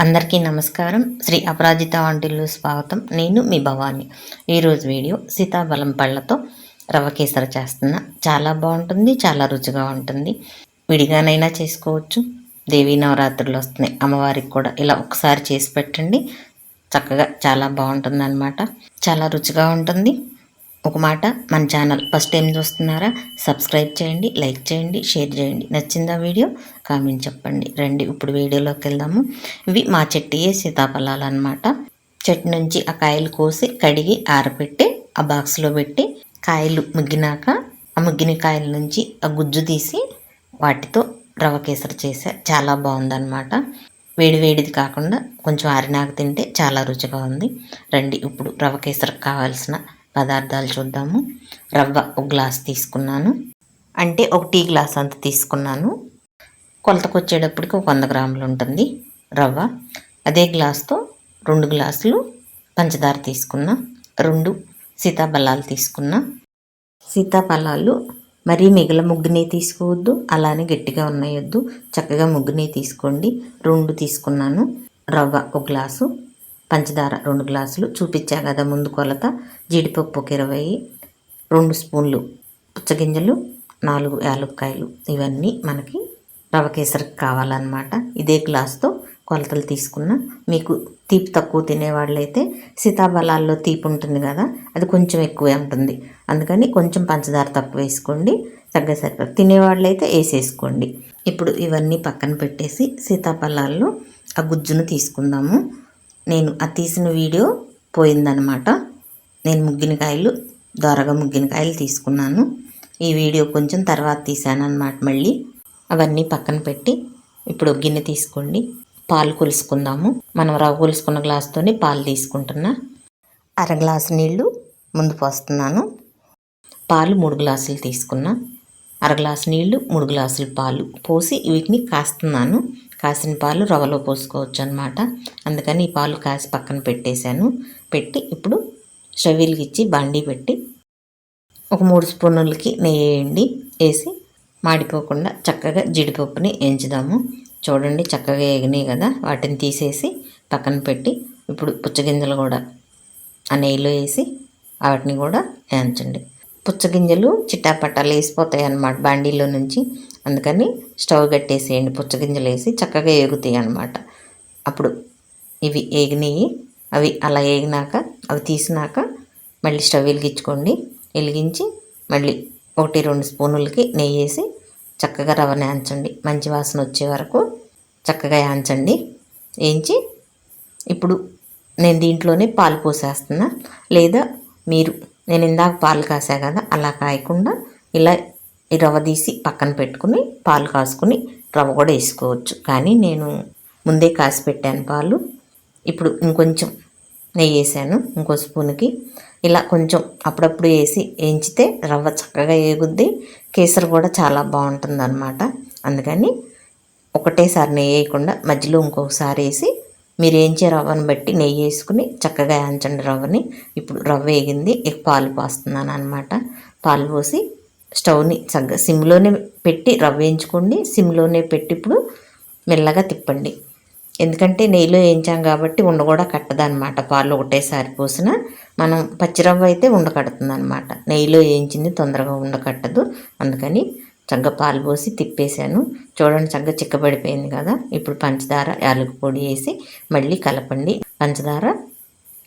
అందరికీ నమస్కారం. శ్రీ అపరాజిత వంటిల్లు స్వాగతం. నేను మీ భవాని. ఈరోజు వీడియో సీతాఫలం పళ్ళతో రవ్వ కేసర చేస్తున్నా. చాలా బాగుంటుంది చాలా రుచిగా ఉంటుంది. విడిగానైనా చేసుకోవచ్చు. దేవీ నవరాత్రులు వస్తున్నాయి. అమ్మవారికి కూడా ఇలా ఒకసారి చేసి పెట్టండి. చక్కగా చాలా బాగుంటుంది అనమాట చాలా రుచిగా ఉంటుంది. ఒక మాట మన ఛానల్ ఫస్ట్ టైం చూస్తున్నారా? సబ్స్క్రైబ్ చేయండి లైక్ చేయండి షేర్ చేయండి. నచ్చిందా వీడియో? కామెంట్ చెప్పండి. రండి ఇప్పుడు వీడియోలోకి వెళ్దాము. ఇవి మా చెట్టియే సీతాఫలాలు అనమాట చెట్టు నుంచి ఆ కాయలు కోసి కడిగి ఆరబెట్టి ఆ బాక్స్లో పెట్టి కాయలు ముగ్గినాక ఆ ముగ్గిన కాయల నుంచి ఆ గుజ్జు తీసి వాటితో రవ కేసరి చేసా. చాలా బాగుందన్నమాట. వేడి వేడిది కాకుండా కొంచెం ఆరినాక తింటే చాలా రుచిగా ఉంది. రండి ఇప్పుడు రవ కేసరికి కావాల్సిన పదార్థాలు చూద్దాము. రవ్వ ఒక గ్లాస్ తీసుకున్నాను. అంటే ఒక టీ గ్లాస్ అంత తీసుకున్నాను. కొలతకు వచ్చేటప్పటికి ఒక వంద గ్రాములు ఉంటుంది రవ్వ. అదే గ్లాస్తో రెండు గ్లాసులు పంచదార తీసుకున్నా. రెండు సీతాఫలాలు తీసుకున్నా. సీతాఫలాలు మరీ మిగిలిన ముగ్గునే తీసుకోవద్దు. అలానే గట్టిగా ఉన్నాయొద్దు. చక్కగా ముగ్గునే తీసుకోండి. రెండు తీసుకున్నాను. రవ్వ ఒక గ్లాసు. పంచదార రెండు గ్లాసులు చూపించా కదా ముందు కొలత జీడిపప్పు ఒక ఇరవై రెండు స్పూన్లు పుచ్చగింజలు నాలుగు యాలక్కాయలు. ఇవన్నీ మనకి రవ కేసరికి కావాలన్నమాట. ఇదే గ్లాస్తో కొలతలు తీసుకున్న మీకు తీపి తక్కువ తినేవాళ్ళైతే సీతాఫలాల్లో తీపి ఉంటుంది కదా అది కొంచెం ఎక్కువే ఉంటుంది. అందుకని కొంచెం పంచదార తక్కువ వేసుకోండి తగ్గ సరిపడ. తినేవాళ్ళైతే వేసేసుకోండి. ఇప్పుడు ఇవన్నీ పక్కన పెట్టేసి సీతాఫలాల్లో ఆ గుజ్జును తీసుకుందాము. నేను ఆ తీసిన వీడియో పోయిందనమాట నేను ముగ్గిన కాయలు దొరగా ముగ్గిన కాయలు తీసుకున్నాను. ఈ వీడియో కొంచెం తర్వాత తీసాను అనమాట మళ్ళీ. అవన్నీ పక్కన పెట్టి ఇప్పుడు గిన్నె తీసుకోండి. పాలు కొలుసుకుందాము. మనం రవ్వ కొలుసుకున్న గ్లాస్తోనే పాలు తీసుకుంటున్నా. అర గ్లాసు నీళ్ళు ముందు పోస్తున్నాను. పాలు మూడు గ్లాసులు తీసుకున్నా. అర గ్లాసు నీళ్ళు మూడు గ్లాసులు పాలు పోసి వీటిని కాస్తున్నాను. కాసిన పాలు రవ్వలో పోసుకోవచ్చు అనమాట అందుకని ఈ పాలు కాసి పక్కన పెట్టేశాను. పెట్టి ఇప్పుడు స్టవ్ వెలిగించి బండి పెట్టి ఒక మూడు స్పూన్లకి నెయ్యి వేయండి. వేసి మాడిపోకుండా చక్కగా జీడిపప్పుని ఎంచుదాము చూడండి చక్కగా ఎగినాయి కదా. వాటిని తీసేసి పక్కన పెట్టి ఇప్పుడు పుచ్చగింజలు కూడా ఆ నెయ్యిలో వేసి వాటిని కూడా వేయించండి. పుచ్చగింజలు చిట్టాపట్టాలు వేసిపోతాయి అన్నమాట బండిలో నుంచి. అందుకని స్టవ్ కట్టేసేయండి పుచ్చగింజలు వేసి చక్కగా ఏగుతాయి అన్నమాట. అప్పుడు ఇవి ఏగినాయి అవి అలా ఏగినాక అవి తీసినాక మళ్ళీ స్టవ్ వెలిగించుకోండి. వెలిగించి మళ్ళీ ఒకటి రెండు స్పూనులకి నెయ్యి వేసి చక్కగా రవ్వ యాంచండి. మంచి వాసన వచ్చే వరకు చక్కగా యాంచండి. వేయించి ఇప్పుడు నేను దీంట్లోనే పాలు పోసేస్తున్నా. లేదా మీరు నేను ఇందాక పాలు కాసా కదా అలా కాయకుండా ఇలా ఈ రవ్వ తీసి పక్కన పెట్టుకుని పాలు కాసుకుని రవ్వ కూడా వేసుకోవచ్చు. కానీ నేను ముందే కాసి పెట్టాను పాలు. ఇప్పుడు ఇంకొంచెం నెయ్యి వేసాను ఇంకో స్పూన్కి. ఇలా కొంచెం అప్పుడప్పుడు వేసి వేయించితే రవ్వ చక్కగా ఏగుద్ది కేసరి కూడా చాలా బాగుంటుంది అనమాట అందుకని ఒకటేసారి నెయ్యి వేయకుండా మధ్యలో ఇంకొకసారి వేసి మీరు వేయించే రవ్వను బట్టి నెయ్యి వేసుకుని చక్కగా వేయించండి రవ్వని. ఇప్పుడు రవ్వ వేగింది పాలు పోస్తున్నాను అనమాట పాలు పోసి స్టవ్ని చక్కగా సిమ్లోనే పెట్టి రవ్వ వేయించుకోండి. సిమ్లోనే పెట్టి ఇప్పుడు మెల్లగా తిప్పండి. ఎందుకంటే నెయ్యిలో వేయించాం కాబట్టి ఉండ కూడా కట్టదనమాట పాలు ఒకటేసారి పోసిన మనం పచ్చిరవ్వ అయితే ఉండకడుతుంది అనమాట నెయ్యిలో వేయించింది తొందరగా ఉండకట్టదు అందుకని చక్కగా పాలు పోసి తిప్పేశాను. చూడండి చక్కగా చిక్కబడిపోయింది కదా. ఇప్పుడు పంచదార యాలకు పొడి వేసి మళ్ళీ కలపండి. పంచదార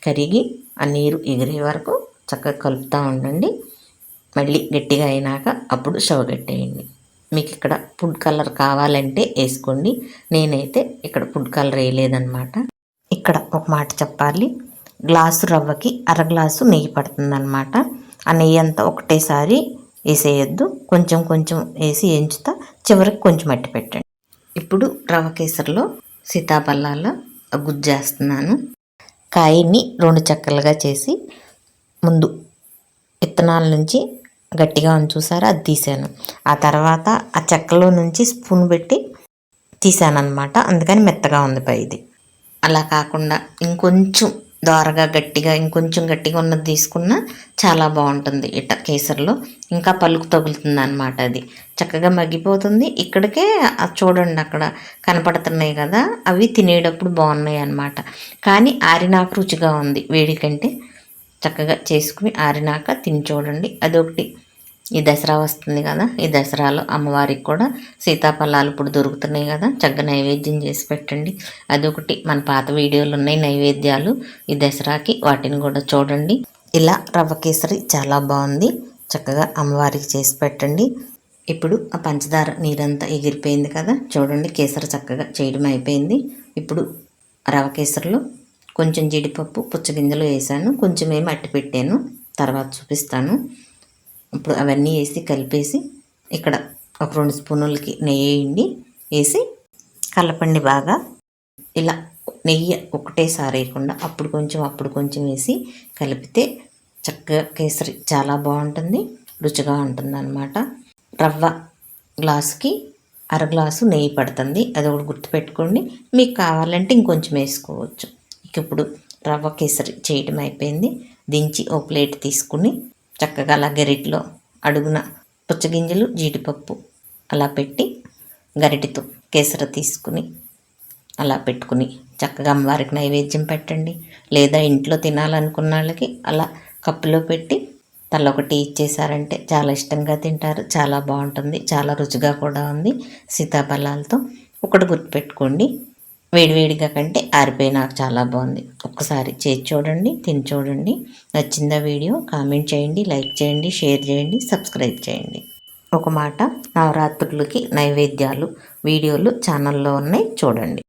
కరిగి ఆ నీరు ఎగిరే వరకు చక్కగా కలుపుతూ ఉండండి. మళ్ళీ గట్టిగా అయినాక అప్పుడు స్టవ్ కట్టేయండి. మీకు ఇక్కడ ఫుడ్ కలర్ కావాలంటే వేసుకోండి. నేనైతే ఇక్కడ ఫుడ్ కలర్ వేయలేదన్నమాట. ఇక్కడ ఒక మాట చెప్పాలి. గ్లాసు రవ్వకి అర గ్లాసు నెయ్యి పడుతుందన్నమాట. ఆ నెయ్యి అంతా ఒకటేసారి వేసేయద్దు. కొంచెం కొంచెం వేసి ఎంచుతా. చివరికి కొంచెం మట్టి పెట్టండి. ఇప్పుడు రవ్వ కేసరిలో సీతాఫలాల గుజ్జేస్తున్నాను కాయని రెండు చక్కలుగా చేసి ముందు విత్తనాల నుంచి గట్టిగా ఉంది చూసారా? అది తీసాను. ఆ తర్వాత ఆ చెక్కలో నుంచి స్పూన్ పెట్టి తీసాను అనమాట అందుకని మెత్తగా ఉంది పై ఇది. అలా కాకుండా ఇంకొంచెం దోరగా గట్టిగా ఇంకొంచెం గట్టిగా ఉన్నది తీసుకున్నా చాలా బాగుంటుంది ఇట కేసర్లో. ఇంకా పలుకు తగులుతుంది అనమాట అది. చక్కగా మగ్గిపోతుంది. ఇక్కడికే చూడండి అక్కడ కనపడుతున్నాయి కదా అవి తినేటప్పుడు బాగున్నాయి అనమాట కానీ ఆరినాకు రుచిగా ఉంది వేడికంటే చక్కగా చేసుకుని ఆరినాక తిని చూడండి. అదొకటి. ఈ దసరా వస్తుంది కదా ఈ దసరాలో అమ్మవారికి కూడా సీతాఫలాలు ఇప్పుడు దొరుకుతున్నాయి కదా చక్కగా నైవేద్యం చేసి పెట్టండి. అదొకటి. మన పాత వీడియోలు ఉన్నాయి నైవేద్యాలు. ఈ దసరాకి వాటిని కూడా చూడండి. ఇలా రవ్వ కేసరి చాలా బాగుంది. చక్కగా అమ్మవారికి చేసి పెట్టండి. ఇప్పుడు ఆ పంచదార నీరంతా ఎగిరిపోయింది కదా చూడండి. కేసరి చక్కగా చేయడం అయిపోయింది. ఇప్పుడు రవ కేసరిలో కొంచెం జీడిపప్పు పుచ్చగింజలు వేసాను. కొంచెం ఏమి అట్టి పెట్టాను. తర్వాత చూపిస్తాను. ఇప్పుడు అవన్నీ వేసి కలిపేసి ఇక్కడ ఒక రెండు స్పూనులకి నెయ్యి వేయండి. వేసి కలపండి బాగా. ఇలా నెయ్యి ఒకటేసారి వేయకుండా అప్పుడు కొంచెం అప్పుడు కొంచెం వేసి కలిపితే చక్కగా కేసరి చాలా బాగుంటుంది. రుచిగా ఉంటుంది అనమాట రవ్వ గ్లాసుకి అర గ్లాసు నెయ్యి పడుతుంది. అది ఒకటి గుర్తుపెట్టుకోండి. మీకు కావాలంటే ఇంకొంచెం వేసుకోవచ్చు. ఇప్పుడు రవ్వ కేసరి చేయడం అయిపోయింది. దించి ఓ ప్లేట్ తీసుకుని చక్కగా అలా గరిటలో అడుగున పుచ్చగింజలు జీడిపప్పు అలా పెట్టి గరిటెతో కేసర తీసుకుని అలా పెట్టుకుని చక్కగా అమ్మవారికి నైవేద్యం పెట్టండి. లేదా ఇంట్లో తినాలనుకున్న వాళ్ళకి అలా కప్పులో పెట్టి తలొకటి ఇచ్చేసారంటే చాలా ఇష్టంగా తింటారు. చాలా బాగుంటుంది. చాలా రుచిగా కూడా ఉంది. సీతాఫలాలతో ఒకటి గుర్తుపెట్టుకోండి. వేడివేడిగా కంటే ఆరిపోయి నాకు చాలా బాగుంది. ఒక్కసారి చేసి చూడండి తిని చూడండి. నచ్చిందా వీడియో కామెంట్ చేయండి లైక్ చేయండి షేర్ చేయండి సబ్స్క్రైబ్ చేయండి. ఒక మాట నవరాత్రులకి నైవేద్యాలు వీడియోలు ఛానల్లో ఉన్నాయి చూడండి.